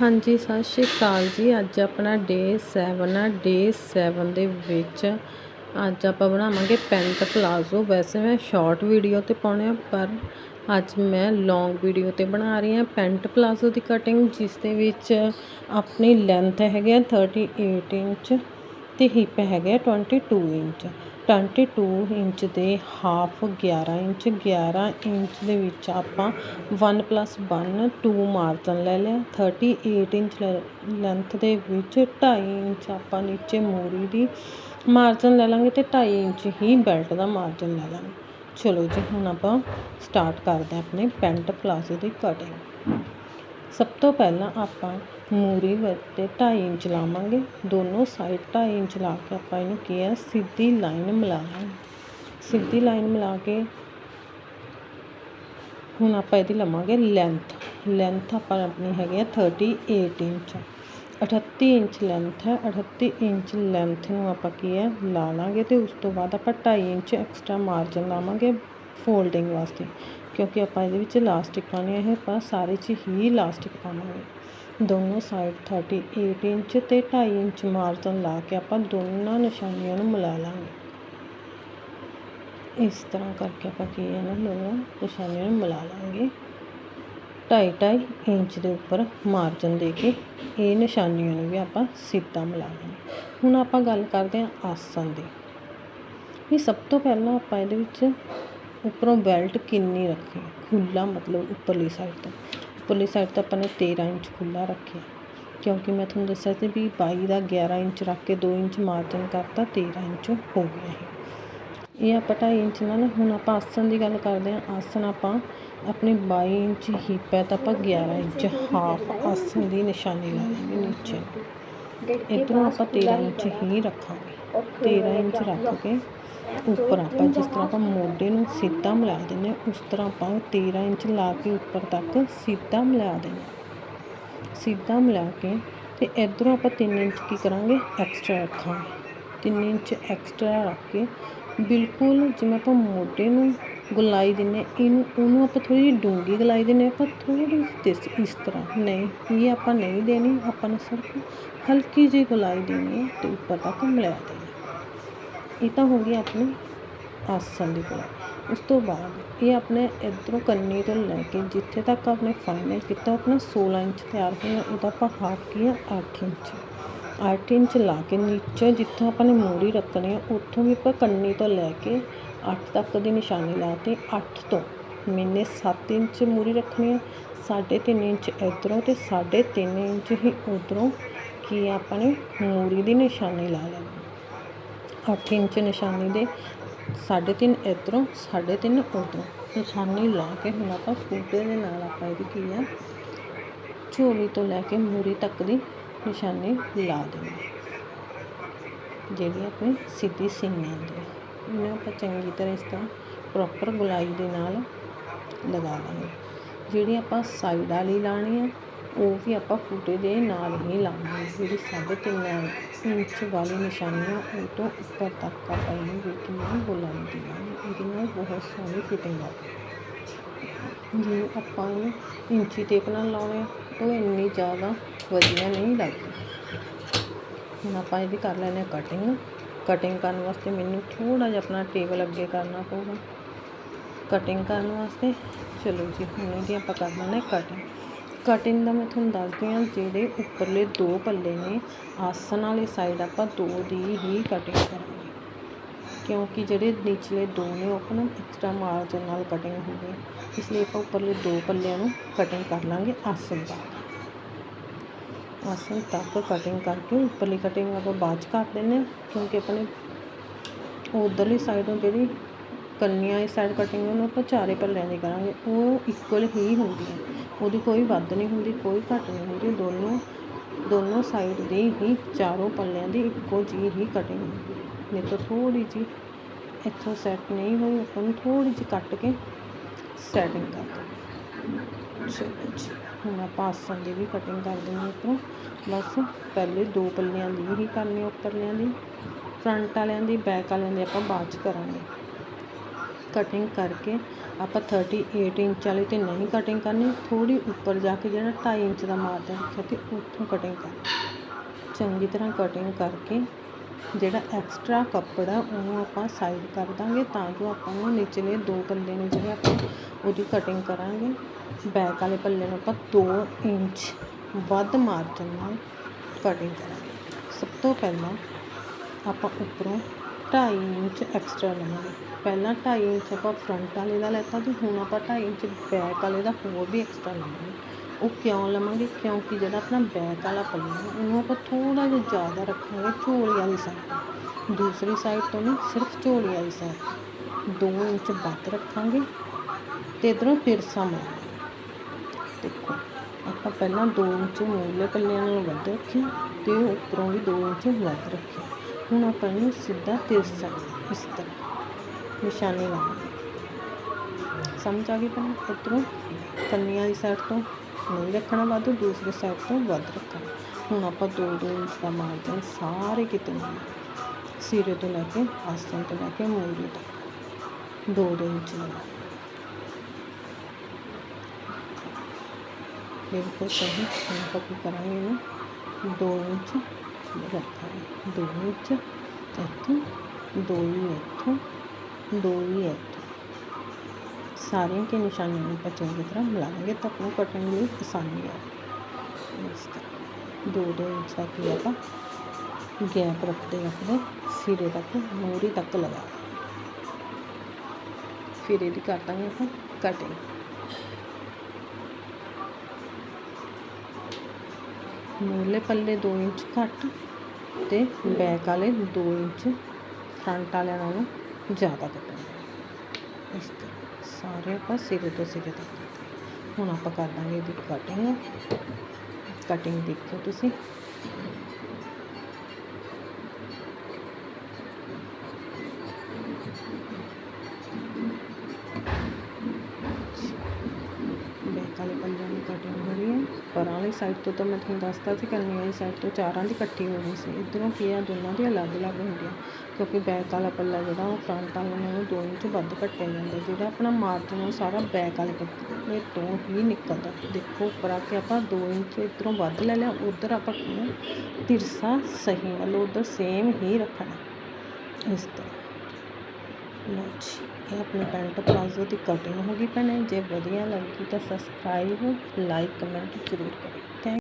ਹਾਂਜੀ, ਸਤਿ ਸ਼੍ਰੀ ਅਕਾਲ ਜੀ। ਅੱਜ ਆਪਣਾ ਡੇ 7 ਆ। ਡੇ 7 ਦੇ ਵਿੱਚ ਅੱਜ ਆਪਾਂ ਬਣਾਵਾਂਗੇ ਪੈਂਟ ਪਲਾਜ਼ੋ। ਵੈਸੇ ਮੈਂ ਸ਼ਾਰਟ ਵੀਡੀਓ ਤੇ ਪਾਉਣੇ ਆ, ਪਰ ਅੱਜ ਮੈਂ ਲੌਂਗ ਵੀਡੀਓ ਤੇ ਬਣਾ ਰਹੀ ਹਾਂ ਪੈਂਟ ਪਲਾਜ਼ੋ ਦੀ ਕਟਿੰਗ ਜਿਸ ਦੇ ਵਿੱਚ ਆਪਣੀ ਲੈਂਥ ਹੈਗੇ ਆ 38 ਇੰਚ ਤੇ ਹਿੱਪ ਹੈਗੇ ਆ 22 ਇੰਚ। 22 ਇੰਚ ਦੇ ਹਾਫ 11 ਇੰਚ 11 ਇੰਚ ਦੇ ਵਿੱਚ ਆਪਾਂ 1 1 2 ਮਾਰਜਨ ਲੈ ਲਿਆ 38 ਇੰਚ ਲੈਂਥ ਦੇ ਵਿੱਚ ਢਾਈ ਇੰਚ ਆਪਾਂ ਨੀਚੇ ਮੋਰੀ ਦੀ ਮਾਰਜਨ ਲੈ ਲਾਂਗੇ ਅਤੇ ਢਾਈ ਇੰਚ ਹੀ ਬੈਲਟ ਦਾ ਮਾਰਜਨ ਲੈ ਲਾਂਗੇ ਚਲੋ ਜੀ ਹੁਣ ਆਪਾਂ ਸਟਾਰਟ ਕਰਦੇ ਹਾਂ ਆਪਣੇ ਪੈਂਟ ਪਲਾਜ਼ੋ ਦੀ ਕਟਿੰਗ ਸਭ ਤੋਂ ਪਹਿਲਾਂ ਆਪਾਂ ਮੂਰੀ ਉੱਤੇ 2.5 ਇੰਚ ਲਾਵਾਂਗੇ। ਦੋਨੋਂ ਸਾਈਡ ਢਾਈ ਇੰਚ ਲਾ ਕੇ ਆਪਾਂ ਇਹਨੂੰ ਕੀ ਹੈ, ਸਿੱਧੀ ਲਾਈਨ ਮਿਲਾ ਲਾਂਗੇ। ਸਿੱਧੀ ਲਾਈਨ ਮਿਲਾ ਕੇ ਹੁਣ ਆਪਾਂ ਇਹਦੀ ਲਵਾਂਗੇ ਲੈਂਥ ਲੈਂਥ ਆਪਾਂ ਆਪਣੀ ਹੈਗੀ ਹੈ 38 ਇੰਚ। 38 ਇੰਚ ਲੈਂਥ ਹੈ 38 ਇੰਚ ਲੈਂਥ ਨੂੰ ਆਪਾਂ ਕੀ ਹੈ, ਲਾ ਲਾਂਗੇ ਤੇ ਉਸ ਤੋਂ ਬਾਅਦ ਆਪਾਂ 2.5 ਇੰਚ ਐਕਸਟਰਾ ਮਾਰਜਨ ਲਾਵਾਂਗੇ ਫੋਲਡਿੰਗ ਵਾਸਤੇ। ਕਿਉਂਕਿ ਆਪਾਂ ਇਹਦੇ ਵਿੱਚ ਇਲਾਸਟਿਕ ਪਾਉਣੀ ਹੈ ਆਪਾਂ ਸਾਰੇ 'ਚ ਹੀ ਲਾਸਟਿਕ ਪਾਵਾਂਗੇ। ਦੋਨੋਂ ਸਾਈਡ 38 ਇੰਚ ਤੇ 2.5 ਇੰਚ ਮਾਰਜਨ ਲਾ ਕੇ ਆਪਾਂ ਦੋਨਾਂ ਨਿਸ਼ਾਨੀਆਂ ਨੂੰ ਮਿਲਾ ਲਾਂਗੇ। ਇਸ ਤਰ੍ਹਾਂ ਕਰਕੇ ਆਪਾਂ ਕੀ ਹੈ ਨਾ, ਦੋਨੋਂ ਨਿਸ਼ਾਨੀਆਂ ਨੂੰ ਮਿਲਾ ਲਾਂਗੇ। 2.5 ਇੰਚ ਦੇ ਉੱਪਰ ਮਾਰਜਨ ਦੇ ਕੇ ਇਹ ਨਿਸ਼ਾਨੀਆਂ ਨੂੰ ਵੀ ਆਪਾਂ ਸਿੱਧਾ ਮਿਲਾ ਲਾਂਗੇ। ਹੁਣ ਆਪਾਂ ਗੱਲ ਕਰਦੇ ਹਾਂ ਆਸਨ ਦੀ। ਵੀ ਸਭ ਤੋਂ ਪਹਿਲਾਂ ਆਪਾਂ ਇਹਦੇ ਵਿੱਚ ਉੱਪਰੋਂ ਬੈਲਟ ਕਿੰਨੀ ਰੱਖੀ? ਖੁੱਲਾ ਮਤਲਬ ਉੱਪਰਲੀ ਸਾਈਡ ਤੋਂ। ਉੱਪਰਲੀ ਸਾਈਡ ਤੋਂ ਆਪਾਂ ਨੇ 13 ਇੰਚ ਖੁੱਲਾ ਰੱਖਿਆ। ਕਿਉਂਕਿ ਮੈਂ ਤੁਹਾਨੂੰ ਦੱਸਿਆ ਸੀ ਵੀ 22 ਦਾ 11 ਇੰਚ ਰੱਖ ਕੇ 2 ਇੰਚ ਮਾਰਜਨ ਕਰਤਾ 13 ਇੰਚ ਹੋ ਗਿਆ ਇਹ। ਇਹ ਆਪਾਂ 2.5 ਇੰਚ ਨਾਲ ਹੁਣ ਆਪਾਂ ਆਸਨ ਦੀ ਗੱਲ ਕਰਦੇ ਹਾਂ। ਆਸਨ ਆਪਾਂ ਆਪਣੀ 22 ਇੰਚ ਹਿੱਪ ਹੈ ਤਾਂ ਆਪਾਂ 11 ਇੰਚ ਹਾਫ ਆਸਨ ਦੀ ਨਿਸ਼ਾਨੀ ਲਾ ਲਾਂਗੇ ਨੀਚੇ। ਇਧਰੋਂ ਆਪਾਂ 13 ਇੰਚ ਹੀ ਰੱਖਾਂਗੇ। 13 ਇੰਚ ਰੱਖ ਕੇ ਉੱਪਰ ਆਪਾਂ ਜਿਸ ਤਰ੍ਹਾਂ ਆਪਾਂ ਮੋਢੇ ਨੂੰ ਸਿੱਧਾ ਮਿਲਾ ਦਿੰਦੇ ਉਸ ਤਰ੍ਹਾਂ ਆਪਾਂ 13 ਇੰਚ ਲਾ ਕੇ ਉੱਪਰ ਤੱਕ ਸਿੱਧਾ ਮਿਲਾ ਦੇਣਾ ਸਿੱਧਾ ਮਿਲਾ ਕੇ ਤੇ ਇਧਰੋਂ ਆਪਾਂ 3 ਇੰਚ ਕੀ ਕਰਾਂਗੇ? ਐਕਸਟਰਾ ਰੱਖਾਂਗੇ। 3 ਇੰਚ ਐਕਸਟਰਾ ਰੱਖ ਕੇ ਬਿਲਕੁਲ ਜਿਵੇਂ ਆਪਾਂ ਮੋਢੇ ਨੂੰ ਗੁਲਾਈ ਦਿੰਨੇ ਇਹਨੂੰ ਉਹਨੂੰ ਆਪਾਂ ਥੋੜੀ ਜਿਹੀ ਡੂੰਗੀ ਗੁਲਾਈ ਦਿੰਨੇ ਆਪਾਂ ਥੋੜੀ ਜਿਹੀ ਇਸ ਤਰ੍ਹਾਂ। ਨਹੀਂ, ਇਹ ਆਪਾਂ ਨਹੀਂ ਦੇਣੀ, ਆਪਾਂ ਨੂੰ ਸਿਰਫ ਹਲਕੀ ਜਿਹੀ ਗੁਲਾਈ ਦੇਣੀ ਹੈ ਤੇ ਉੱਪਰ ਤੱਕ ਮਿਲਾ ਦੇਣਾ ਇਹ ਤਾਂ ਹੋ ਗਈ ਆਪਣੀ ਆਸਣ ਦੀ ਕਲਾ। ਉਸ ਤੋਂ ਬਾਅਦ ਇਹ ਆਪਣੇ ਇਧਰੋਂ ਕੰਨੀ ਤੋਂ ਲੈ ਕੇ ਜਿੱਥੇ ਤੱਕ ਆਪਣੇ ਫਾਈਨਲ ਕੀਤਾ ਆਪਣਾ 16 ਇੰਚ ਤਿਆਰ ਹੋਇਆ। ਉਹਦਾ ਆਪਾਂ ਹਾਫ ਕੀ 8 ਇੰਚ। 8 ਇੰਚ ਲਾ ਕੇ ਨੀਚੇ ਜਿੱਥੋਂ ਆਪਾਂ ਨੇ ਮੋਰੀ ਰੱਖਣੀ ਹੈ ਉੱਥੋਂ ਵੀ ਆਪਾਂ ਕੰਨੀ ਤੋਂ ਲੈ ਕੇ 8 ਤੱਕ ਦੀ ਨਿਸ਼ਾਨੀ ਲਾ ਤੇ 8 ਤੋਂ ਮੈਨੇ 7 ਇੰਚ ਮੂਰੀ ਰੱਖਣੀ ਹੈ 3.5 ਇੰਚ ਇਧਰੋਂ ਤੇ 3.5 ਇੰਚ ਹੀ ਉਧਰੋਂ ਕੀ ਆਪਾਂ ਨੇ ਮੂਰੀ ਦੀ ਨਿਸ਼ਾਨੀ ਲਾ ਲੈਣੀ। ਅੱਠ ਇੰਚ ਨਿਸ਼ਾਨੀ ਦੇ ਸਾਢੇ ਤਿੰਨ ਇੱਧਰੋਂ, ਸਾਢੇ ਤਿੰਨ ਉੱਧਰੋਂ। ਨਿਸ਼ਾਨੀ ਲਾ ਕੇ ਹੁਣ ਆਪਾਂ ਫੂਟੇ ਦੇ ਨਾਲ ਆਪਾਂ ਇਹਦੀ ਕੀ ਆ, ਝੋਲੀ ਤੋਂ ਲੈ ਕੇ ਮੂਰੀ ਤੱਕ ਦੀ ਨਿਸ਼ਾਨੀ ਲਾ ਦੇਣੀ ਜਿਹੜੀ ਆਪਣੀ ਸਿੱਧੀ ਸੀਨ ਆਉਂਦੀ ਹੈ। ਇਹਨੂੰ ਆਪਾਂ ਚੰਗੀ ਤਰ੍ਹਾਂ ਇਸ ਤਰ੍ਹਾਂ ਪ੍ਰੋਪਰ ਗੁਲਾਈ ਦੇ ਨਾਲ ਲਗਾ ਲਾਂਗੇ। ਜਿਹੜੀ ਆਪਾਂ ਸਾਈਡ ਵਾਲੀ ਲਾਣੀ ਆ ਉਹ ਵੀ ਆਪਾਂ ਫੂਟੇ ਦੇ ਨਾਲ ਹੀ ਲਾਵਾਂਗੇ। ਜਿਹੜੀ 3.5 ਇੰਚ ਵਾਲੀ ਨਿਸ਼ਾਨੀ ਆ, ਉਹ ਤੋਂ ਉੱਪਰ ਤੱਕ ਆਪਾਂ ਇਹਨੂੰ ਵੇਖੀ ਹੈ ਗੁਲਾਈ ਦੇਵਾਂਗੇ। ਇਹਦੇ ਨਾਲ ਬਹੁਤ ਸੋਹਣੀ ਫਿਟਿੰਗ ਆਉਂਦੀ ਜੇ ਆਪਾਂ ਇਹਨੂੰ ਇੰਚੀ ਟੇਪ ਨਾਲ ਲਾਉਣੇ ਉਹ ਇੰਨੀ ਜ਼ਿਆਦਾ ਵਧੀਆ ਨਹੀਂ ਲੱਗਦੀ। ਹੁਣ ਆਪਾਂ ਇਹਦੀ ਕਰ ਲੈਨੇ ਕਟਿੰਗ ਕਟਿੰਗ ਕਰਨ ਵਾਸਤੇ ਮੈਨੂੰ ਥੋੜਾ ਜਿਹਾ ਆਪਣਾ ਟੇਬਲ ਅੱਗੇ ਕਰਨਾ ਪਊਗਾ। ਕਟਿੰਗ ਕਰਨ ਵਾਸਤੇ, ਚਲੋ ਜੀ, ਹੁਣ ਇਹਦੀ ਆਪਾਂ ਕਰ ਲੈਣੇ ਕਟਿੰਗ ਕਟਿੰਗ ਦਾ ਮੈਂ ਤੁਹਾਨੂੰ ਦੱਸਦੀ ਹਾਂ, ਜਿਹੜੇ ਉੱਪਰਲੇ ਦੋ ਪੱਲੇ ਨੇ, ਆਸਣ ਵਾਲੀ ਸਾਈਡ ਆਪਾਂ ਦੋ ਦੀ ਹੀ ਕਟਿੰਗ ਕਰਾਂਗੇ। ਕਿਉਂਕਿ ਜਿਹੜੇ ਨੀਚਲੇ ਦੋ ਨੇ, ਉਹ ਆਪਣਾ ਐਕਸਟਰਾ ਮਾਰਜਨ ਨਾਲ ਕਟਿੰਗ ਹੋਵੇ ਇਸ ਲਈ ਆਪਾਂ ਉੱਪਰਲੇ ਦੋ ਪੱਲਿਆਂ ਨੂੰ ਕਟਿੰਗ ਕਰ ਲਾਂਗੇ ਆਸਨ ਤੱਕ। ਆਸਣ ਤੱਕ ਕਟਿੰਗ ਕਰਕੇ ਉੱਪਰਲੀ ਕਟਿੰਗ ਆਪਾਂ ਬਾਅਦ ਚ ਕਰ ਦਿੰਦੇ ਹਾਂ, ਕਿਉਂਕਿ ਆਪਣੇ ਉਧਰਲੀ ਨੂੰ ਜਿਹੜੀ ਕੰਨੀਆਂ ਇਸ ਸਾਈਡ ਕਟਿੰਗ ਉਹਨੂੰ ਆਪਾਂ ਚਾਰੇ ਪੱਲਿਆਂ ਦੀ ਕਰਾਂਗੇ, ਉਹ ਇਕੁਅਲ ਹੀ ਹੁੰਦੀ ਹੈ। ਉਹਦੀ ਕੋਈ ਵੱਧ ਨਹੀਂ ਹੁੰਦੀ, ਕੋਈ ਘੱਟ ਨਹੀਂ ਹੁੰਦੀ, ਦੋਨੋਂ ਦੋਨੋਂ ਸਾਈਡ ਦੀ ਹੀ, ਚਾਰੋਂ ਪੱਲਿਆਂ ਦੀ ਇੱਕੋ ਜਿਹੀ ਹੀ ਕਟਿੰਗ ਹੁੰਦੀ ਨਹੀਂ ਤਾਂ ਥੋੜੀ ਜੀ ਇੱਥੋਂ ਸੈੱਟ ਨਹੀਂ ਹੋਈ, ਆਪਾਂ ਨੂੰ ਥੋੜੀ ਜਿਹੀ ਕੱਟ ਕੇ ਸੈਟਿੰਗ ਕਰ ਦੇਣੀ ਚਲੋ ਜੀ, ਹੁਣ ਆਪਾਂ ਆਸਨ ਦੀ ਵੀ ਕਟਿੰਗ ਕਰ ਦੇਣੀ ਉੱਪਰੋਂ ਬਸ ਪਹਿਲੇ ਦੋ ਪੱਲਿਆਂ ਦੀ ਹੀ ਕਰਨੀ ਉੱਪਰਲਿਆਂ ਦੀ। ਫਰੰਟ ਵਾਲਿਆਂ ਦੀ ਬੈਕ ਵਾਲਿਆਂ ਦੀ ਆਪਾਂ ਬਾਅਦ ਚ ਕਰਾਂਗੇ। ਕਟਿੰਗ ਕਰਕੇ ਆਪਾਂ 38 ਇੰਚ ਵਾਲੀ ਤੇ ਨਹੀਂ ਕਟਿੰਗ ਕਰਨੀ ਥੋੜੀ ਉੱਪਰ ਜਾ ਕੇ ਜਿਹੜਾ 2.5 ਇੰਚ ਦਾ ਮਾਰਜਨ ਰੱਖਿਆ ਤੇ ਉੱਥੋਂ ਕਟਿੰਗ ਕਰਨੀ ਚੰਗੀ ਤਰ੍ਹਾਂ ਕਟਿੰਗ ਕਰਕੇ ਜਿਹੜਾ ਐਕਸਟਰਾ ਕੱਪੜਾ ਉਹਨੂੰ ਆਪਾਂ ਸਾਈਡ ਕਰ ਦਾਂਗੇ ਤਾਂ ਜੋ ਆਪਾਂ ਨੂੰ ਨਿਚਲੇ ਦੋ ਪੱਲੇ ਨੂੰ ਜਿਹੜੇ ਆਪਾਂ ਉਹਦੀ ਕਟਿੰਗ ਕਰਾਂਗੇ ਬੈਕ ਵਾਲੇ ਪੱਲੇ ਨੂੰ ਆਪਾਂ 2 ਇੰਚ ਵੱਧ ਮਾਰਜਨ ਨਾਲ ਕਟਿੰਗ ਕਰਾਂਗੇ ਸਭ ਤੋਂ ਪਹਿਲਾਂ ਆਪਾਂ ਉੱਪਰੋਂ 2.5 ਇੰਚ ਐਕਸਟਰਾ ਲਵਾਂਗੇ ਪਹਿਲਾਂ 2.5 ਇੰਚ ਆਪਾਂ ਫਰੰਟ ਵਾਲੇ ਦਾ ਲੈਤਾ ਤੇ ਹੁਣ ਆਪਾਂ 2.5 ਇੰਚ ਬੈਕ ਵਾਲੇ ਦਾ ਹੋਰ ਵੀ ਐਕਸਟਰਾ ਲਵਾਂਗੇ ਉਹ ਕਿਉਂ ਲਵਾਂਗੇ? ਕਿਉਂਕਿ ਜਿਹੜਾ ਆਪਣਾ ਬੈਕ ਵਾਲਾ ਪੱਲਾ ਹੈ, ਉਹਨੂੰ ਆਪਾਂ ਥੋੜਾ ਜਿਹਾ ਜ਼ਿਆਦਾ ਰੱਖਾਂਗੇ ਝੋਲੀ ਵਾਲੀ ਸਾਈਡ ਦੂਸਰੀ ਸਾਈਡ ਤੋਂ ਨਹੀਂ, ਸਿਰਫ ਝੋਲੀ ਵਾਲੀ ਸਾਈਡ 2 ਇੰਚ ਵੱਧ ਰੱਖਾਂਗੇ ਤੇ ਇਧਰੋਂ ਤਿਰਸਾ ਮਾਰਾਂਗੇ ਦੇਖੋ, ਆਪਾਂ ਪਹਿਲਾਂ 2 ਇੰਚ ਮੂਲੇ ਪੱਲਿਆਂ ਨਾਲੋਂ ਵੱਧ ਰੱਖਿਆ ਤੇ ਉੱਪਰੋਂ ਵੀ 2 ਇੰਚ ਵੱਧ ਰੱਖਿਆ। ਹੁਣ ਆਪਾਂ ਇਹਨੂੰ ਸਿੱਧਾ ਤਿਰਸਾ ਇਸ ਤਰ੍ਹਾਂ ਨਿਸ਼ਾਨੀ ਲਾਵਾਂਗੇ ਸਮਝ ਆ ਗਈ ਤੁਹਾਨੂੰ ਇੱਧਰੋਂ ਕੰਨੀਆਂ ਦੀ ਸਾਈਡ ਤੋਂ ਨਹੀਂ ਰੱਖਣਾ ਵੱਧ ਦੂਸਰੀ ਸਾਈਡ ਤੋਂ ਵੱਧ ਰੱਖਣਾ ਹੁਣ ਆਪਾਂ 2-2 ਇੰਚ ਦਾ ਮਾਰਜਨ ਸਾਰੇ ਕਿਤੇ ਲਾਉਣਾ ਸਿਰੇ ਤੋਂ ਲੈ ਕੇ ਆਸਨ ਤੋਂ ਲੈ ਕੇ ਮੂਰੇ ਤੱਕ 2-2 ਇੰਚ ਲਗਾ ਬਿਲਕੁਲ ਸਹੀ ਹੁਣ ਆਪਾਂ ਕੀ ਕਰਾਂਗੇ ਇਹਨੂੰ 2 ਇੰਚ ਰੱਖਾਂਗੇ 2 ਇੰਚ ਇੱਥੋਂ 2 ਹੀ ਇੱਥੋਂ 2 ਹੀ ਇੱਥੋਂ ਸਾਰਿਆਂ ਕੇ ਨਿਸ਼ਾਨੀਆਂ ਨੂੰ ਆਪਾਂ ਚੰਗੀ ਤਰ੍ਹਾਂ ਮਿਲਾਵਾਂਗੇ ਤਾਂ ਆਪਣੀ ਕਟਿੰਗ ਲਈ ਆਸਾਨੀ ਆਵੇਗੀ ਇਸ ਤਰ੍ਹਾਂ 2-2 ਇੰਚ ਤੱਕ ਹੀ ਆਪਾਂ ਗੈਪ ਰੱਖਦੇ ਰੱਖਦੇ ਸਿਰੇ ਤੱਕ ਮੂਰੀ ਤੱਕ ਲਗਾ ਫਿਰ ਇਹਦੀ ਕਰ ਦਾਂਗੇ ਆਪਾਂ ਕਟਿੰਗ ਮੂਲੇ ਪੱਲੇ 2 ਇੰਚ ਘੱਟ ਤੇ ਬੈਕ ਵਾਲੇ 2 ਇੰਚ ਫਰੰਟ ਵਾਲਿਆਂ ਨਾਲੋਂ ਜ਼ਿਆਦਾ ਕੱਟਣਾ ਇਸ ਤਰ੍ਹਾਂ ਸਾਰੇ ਆਪਾਂ ਸਿਰੇ ਤੋਂ ਸਿਰੇ ਤੱਕ ਹੁਣ ਆਪਾਂ ਕਰ ਦਾਂਗੇ ਇਹਦੀ ਕਟਿੰਗ ਕਟਿੰਗ ਦੇਖੋ ਤੁਸੀਂ। ਸਾਈਡ ਤੋਂ ਤਾਂ ਮੈਂ ਤੁਹਾਨੂੰ ਦੱਸਤਾ ਸੀ ਕੰਨੀ ਵਾਲੀ ਸਾਈਡ ਤੋਂ ਚਾਰਾਂ ਦੀ ਇਕੱਠੀ ਗਈ ਸੀ। ਇੱਧਰੋਂ ਕੀ ਆ, ਦੋਨਾਂ ਦੀ ਅਲੱਗ-ਅਲੱਗ ਹੁੰਦੀਆਂ। ਕਿਉਂਕਿ ਬੈਕ ਵਾਲਾ ਪੱਲਾ ਜਿਹੜਾ, ਉਹ ਫਰੰਟ ਵਾਲੇ ਨਾਲੋਂ ਦੋ ਇੰਚ ਵੱਧ ਕੱਟਿਆ ਜਾਂਦਾ। ਜਿਹੜਾ ਆਪਣਾ ਮਾਰਜਨ ਉਹ ਸਾਰਾ ਬੈਕ ਵਾਲੇ ਪੱਲੇ ਤੋਂ ਹੀ ਨਿਕਲਦਾ। ਦੇਖੋ ਉੱਪਰ ਆ ਕੇ ਆਪਾਂ 2 ਇੰਚ ਇੱਧਰੋਂ ਵੱਧ ਲੈ ਲਿਆ, ਉਧਰ ਆਪਾਂ ਤਿਰਸਾ ਸਹੀ ਵੱਲ, ਉਧਰ ਸੇਮ ਹੀ ਰੱਖਣਾ। ਇਸ ਤਰ੍ਹਾਂ। ਲਓ ਜੀ। ਇਹ ਆਪਣੀ ਪੈਂਟ ਪਲਾਜ਼ੋ ਦੀ ਕਟਿੰਗ ਹੋ ਗਈ ਭੈਣੇ, ਜੇ ਵਧੀਆ ਲੱਗੀ ਤਾਂ ਸਬਸਕ੍ਰਾਈਬ ਲਾਈਕ ਕਮੈਂਟ ਜ਼ਰੂਰ ਕਰਿਓ। ਥੈਂਕ